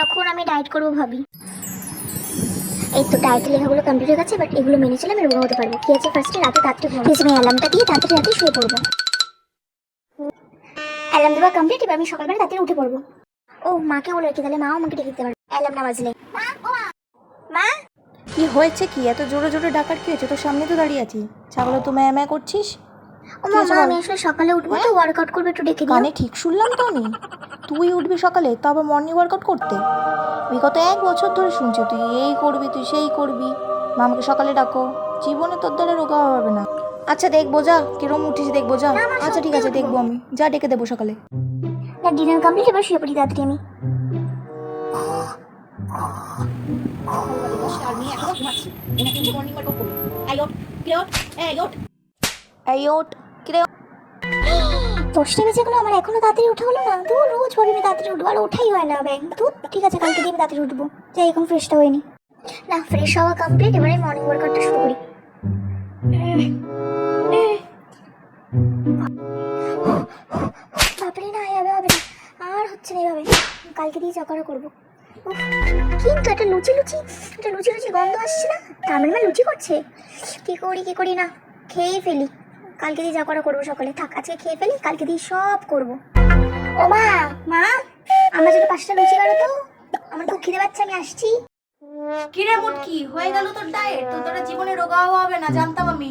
যখন আমি ডায়েট করব ভাবি। এই তো ডায়েটের লেখাগুলো কমপ্লিট হয়ে গেছে বাট এগুলো মেনে চলে আমি রোগা হতে পারব। কি আছে ফার্স্টে রাতে তাড়াতাড়ি ঘুম আমি অ্যালার্মটা দিয়ে তাড়াতাড়ি রাতে শুয়ে পড়ব। অ্যালার্ম দেওয়া কমপ্লিট এবার আমি সকালবেলা তাড়াতাড়ি উঠে পড়ব। ও মাকে বলে রেখে তাহলে মাও আমাকে ডেকে দিতে পারবে। অ্যালার্ম না বাজলে। মা কি হয়েছে কি? এত জোরে জোরে ডাকার কি হয়েছে তোর সামনে তো দাঁড়িয়ে আছি। ছাগল তো ম্যা ম্যা করছিস? ও মা? আমি আসলে সকালে উঠবো তো ওয়ার্কআউট করবে একটু ডেকে কানে ঠিক শুনলাম তো আমি। তুই উঠবি সকালে? তো আবার মর্নিং ওয়ার্কআউট করতে। বিগত এক বছর ধরে শুনছি তুই এই করবি তুই সেই করবি। মামাকে সকালে ডাকো। জীবনে তোর দ্বারা রোগা হবে না। আচ্ছা দেখব যা। কিরম উঠিস দেখব যা। আচ্ছা ঠিক আছে দেখব আমি। যা ডেকে দেবো সকালে। না ডিনার কমপ্লিট এবার শুয়ে পড়ি তাড়াতাড়ি আমি। এই কিরে দশটা বেজে গেলো, আমার এখনও তাড়াতাড়ি উঠা হলো না। তো রোজ ভাবি আমি তাড়াতাড়ি উঠবো, আর ওঠাই হয় না, ব্যাং। তো ঠিক আছে, কালকে দিয়ে আমি তাড়াতাড়ি উঠবো। যাই, এখন ফ্রেশটা হয়নি। না ফ্রেশ হওয়া কমপ্লিট এবারে মর্নিং ওয়ার্কআউটটা শুরু করি। বাপরে, না, এভাবে হবে না। আর হচ্ছে না এভাবে। কালকে দিয়ে যা করা করব কিন্তু একটা লুচি লুচি, একটা লুচি লুচি গন্ধ আসছে না? তার মানে লুচি করছে? কি করি কি করি না? খেয়েই ফেলি। কালকে দিয়ে যা করা করব সকালে। থাক, আজকে খেয়ে ফেলি কালকে দিয়ে সব করব। ও মা মা, আমরা যদি পাঁচটা লুচি করো তো। আমার খুব খিদে পাচ্ছে, আমি আসছি। কিরে মুটকি, হয়ে গেল তোর ডায়েট তো তোর জীবনে রোগা হবে না, জানতাম আমি।